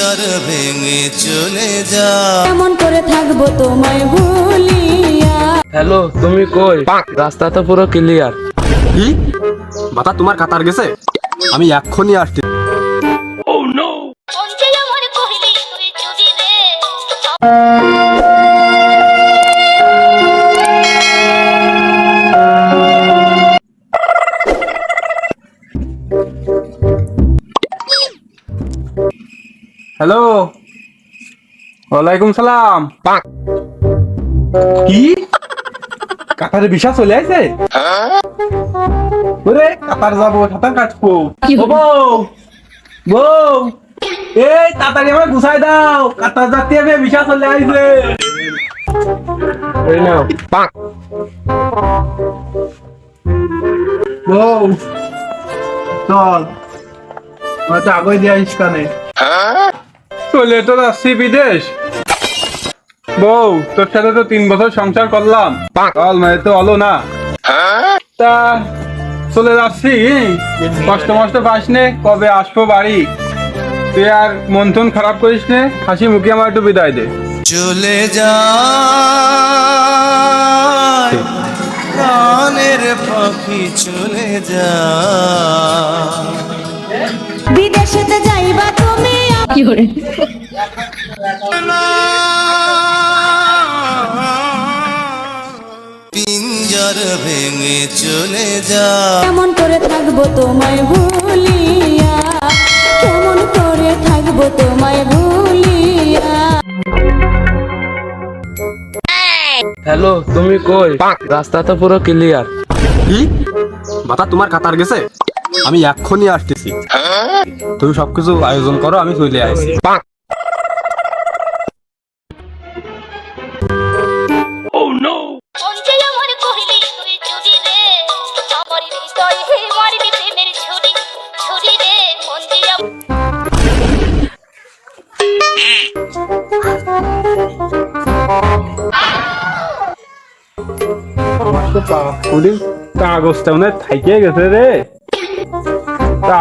পিঞ্জর ভেঙে চলে যা এমন করে থাকব তোমায় ভুলিয়া? হ্যালো তুমি কই? রাস্তা তো পুরো ক্লিয়ার কি মাথা তোমার কাতার গেছে? আমি এক্ষুনি আসছি। হ্যালো। ওয়ালাইকুম সালাম। কি? কাতারে বিশা চলে আইছে? ওরে কাতার যাব সাঁতার কাটবো। বউ বউ। এই তাড়াতাড়ি আমার গুছাই দাও। কাতার যাতে আমি বিশা চলে আইছে। এই নাও। বউ চল। হয়তো আগে দিয়ে আইস কানে চলে তো যাচ্ছি বিদেশ। বউ তোর সাথে তো তিন বছর সংসার করলাম। চল মানে তো হলো না। তা চলে যাচ্ছি কষ্ট মষ্ট পাস নে কবে আসব বাড়ি। তুই আর মন টন খারাপ করিস নে হাসি মুখে আমার একটু বিদায় দে। চলে যা প্রাণের পাখি চলে যা করে। পিঞ্জর ভেঙে চলে যা। কেমন করে থাকব তোমায় ভুলিয়া? কেমন করে থাকব তোমায় ভুলিয়া? হ্যালো তুমি কই? রাস্তা তো পুরো ক্লিয়ার কি? মাথা তোমার কাতার গেছে? আমি এক্ষুনি আসতেছি। তুমি সবকিছু আয়োজন করো আমি চলে আসছি। পুলিশ কাগজটা মনে থাইকে গেছে রে। তা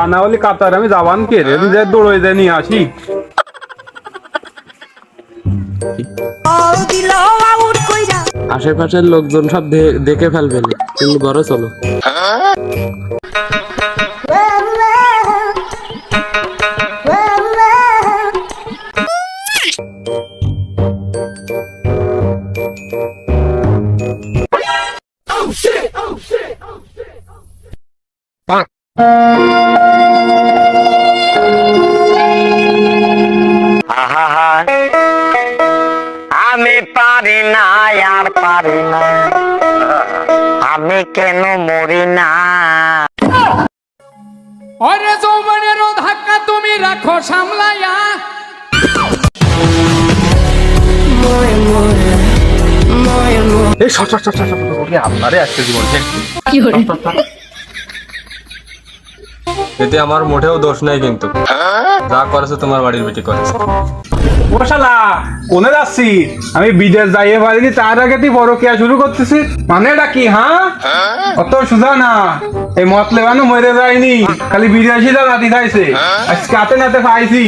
কাতার আমি যাবান কে রে? আমি দৌড়ে যাই নিয়ে আসি। আশেপাশের লোকজন সব দেখে ফেলবে কিন্তু ঘরে চলো। আহা আমি পারি না আর পারি না আমি কেন মরি না অরে যৌবনেরও ধাক্কা তুমি রাখো সামলাইয়া এই সর সর সর সর সর, আজকে জীবন কি করে এতে আমার মোটেও দোষ নাই কিন্তু। যা করেছে তোমার বাড়ির বেটি করেছে। ও শালা কোনে যাচ্ছি? আমি বিদেশ যাইয়ে পারিনি তার আগে তুই বড় কেয়া শুরু করতেছিস? মানে এটা কি হ্যাঁ? অত সুধা না। এই মত লেবানো মরে যায়নি খালি বিদেশিরা রাতি খাইছে আজকে হাতে নাতে পাইছি।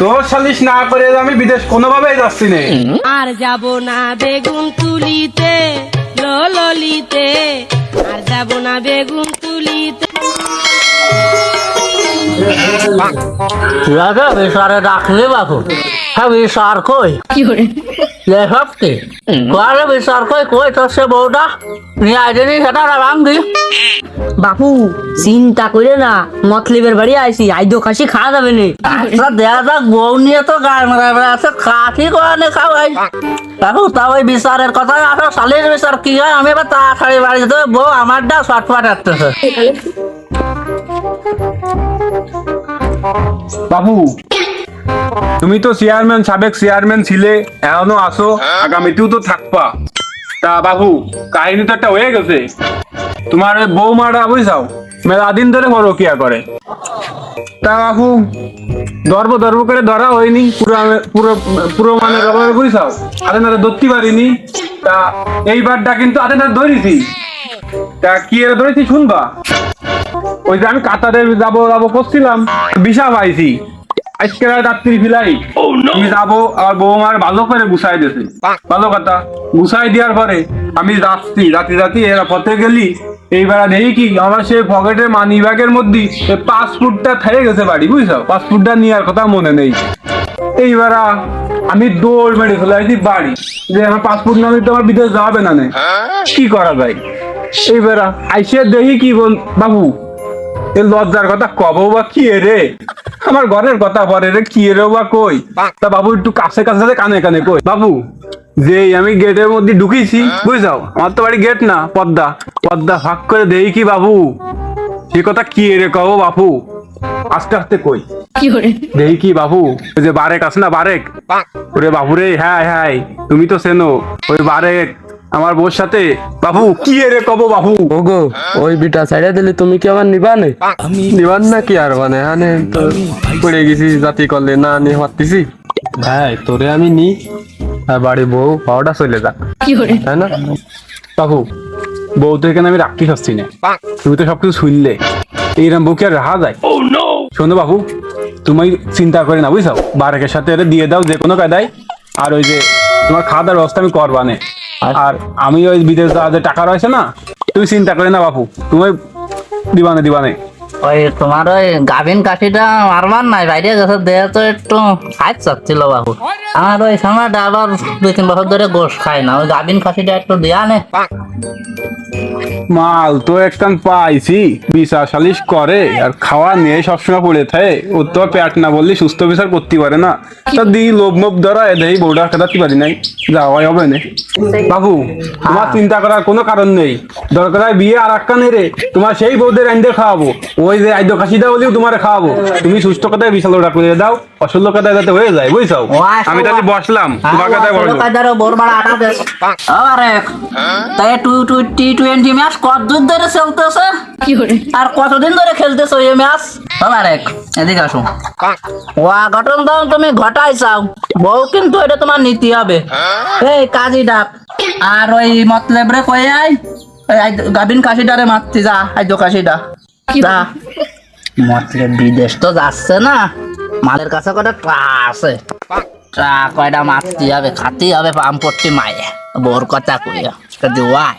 তোর সালিশ না করে আমি বিদেশ কোনোভাবেই যাচ্ছি না। আর যাব না বেগুন তুলিতে ললিতে আর যাব না বেগুন তুলিতে রাজা বিশারে ডাকলে বাবু। হ্যাঁ বিশার কই? কি কোয়ারে বিশার কই? কই তোর সে বউটা? নিয়ে সেটা রাঙি বাপু চিন্তা করে না মতলিবের বাড়ি আইছি আইদো খাসি খাওয়া যাবে নি। আচ্ছা দেয়া যাক বউ নিয়ে তো গায়ে মারা বেড়া আছে কাঠি কোয়ানে খাওয়াই? দেখো তা ওই বিচারের কথা আসো শালির বিচার কি হয়? আমি এবার তাড়াতাড়ি বাড়ি যেতে বউ আমারটা ছটফট আসতেছে বাবু। তুমি তো চেয়ারম্যান সাবেক চেয়ারম্যান ছিলে, এখনও আসো আগামীতেও তো থাকবা। তা বাবু, কাহিনী তো একটা হয়ে গেছে। তোমার ওই বৌমাটা বুঝাও মেলা দিন ধরে পরকিয়া করে। তা বাবু দর্ব দর্ব করে ধরা হয়নি, পুরো পুরো পুরো মানে রকমের বুঝাও হাতে নাতে ধরতে পারিনি তা এইবারটা কিন্তু হাতে নাতে ধরেছি। তা কি এর ধরেছি শুনবা? ওই যে আমি কাতারে যাব যাব করছিলাম। বিষা পাইছি। আজকে রাত্রি ফিলাই। আমি যাব আর বৌমার ভালো করে গুছাই দিয়েছে। ভালো কথা। গুছাই দেওয়ার পরে আমি যাচ্ছি রাতি রাতি এরা পথে গেলি। এইবার দেখি কি? আমার সেই পকেটের মানি ব্যাগের মধ্যে পাসপোর্টটা থেকে গেছে বাড়ি বুঝছ? পাসপোর্টটা নেওয়ার কথা মনে নেই। এইবার আমি দৌড় মেরে চলে আসছি বাড়ি। যে আমার পাসপোর্ট না নিতে আমার বিদেশ যাবে না নে। কি করা যায়? এইবার আইসে দেখি কি বল বাবু এ লজ্জার কথা কব বা কি এ রে? আমার ঘরের কথা পরে রে কি রে বা কই? তা বাবু একটু কাছে কাছে কানে কানে কই? বাবু যে আমি গেটের মধ্যে ঢুকেছি বুঝছাও আমার তো বাড়ি গেট না পদ্মা। পদ্মা ফাঁক করে দেই কি বাবু? সে কথা কি রে কব বাপু? আস্তে আস্তে কই? দেই কি বাবু? ওই যে বারেক আছে না বারেক? ওরে বাবু রে হ্যাঁ হ্যাঁ তুমি তো চেনো ওই বারেক। আমার বউর সাথে বাবু কি রে কব বাবু? ওগো ওই বিটা ছাইড়া দিলে তুমি কি আমার নিবা নে? নিবান না কি আর মানে হানে? তো পড়ে গেছি জাতি করলে না নি হাঁটতেছি হ্যাঁ তোরে আমি নি। আর বাড়ি বউ পাওয়াটা চলে যাক তাই না? বাবু বউ তো এখানে আমি রাখতে পারছি না। তুমি তো সবকিছু শুনলে। এইরকম বউ কি আর রাখা যায়। শোনো বাবু তুমি চিন্তা করে না বুঝছ? বারেকের সাথে এটা দিয়ে দাও যে কোনো কায়দায়। আর ওই যে তোমার খাওয়া দাওয়ার ব্যবস্থা আমি করবানে আর আমি ওই বিদেশ টাকা রয়েছে না তুমি চিন্তা করে না বাপু, তুমি দিবানে দিবানে। ওই তোমার ওই গাভিন কাঠিটা মারবার নাই, বাইরে গেছে, দেহ তো একটু চাচ্ছিল আমার ওই আবার দুই তিন বছর ধরে গোস খাই না, ওই গাভিন কাঠিটা একটু দেয়া নে। মাল তো পাইছি, বিচার সালিশ করে, আর খাওয়া নিয়ে সবসময় পড়ে থাকে, ও তো পেট না বললে সুস্থ বিচার করতে পারে না। তা দি লোভ মোভ ধরা দেই বউটা খেতাতে পারি নাই, যাওয়াই হবে না। বাবু, তোমার চিন্তা করার কোনো কারণ নেই। দরকার বিয়ে আর একটা নেই রে তোমার সেই বউদের আইনদের খাওয়াবো। ওই যে আইদ্য কাশিদা বলেও তোমার খাওয়াবো। তুমি সুস্থ কথায় বিশাল ওটা করে দাও অসুস্থ কথায় যাতে হয়ে যায় বুঝছ? আমি তাহলে বসলাম তোমার কথায় বলব কাদারও বোর বাড়া আটা দে আরে তাই to to T twenty match কত দূর ধরে চলতেছে? আর কতদিন ধরে খেলতেছো এই ম্যাচ? আরে এদিকে আসো। ওয়া ঘটন দাও তুমি ঘটাই চাও। বউ কিন্তু এটা তোমার নীতি হবে। এই কাজী ডাক। আর ওই মতলেব রে কয়ে আই গাবিন কাশিডারে মারতে যা আইদো কাশিডা যা মতলেব বিদেশ তো যাচ্ছে না। মালের কাছে কটা ট্রা আছে। ট্রা কয়টা মারতে হবে, খাতে হবে পাম্পট্টি মায়ে। বোর কথা কইয়া যদি ওয়াই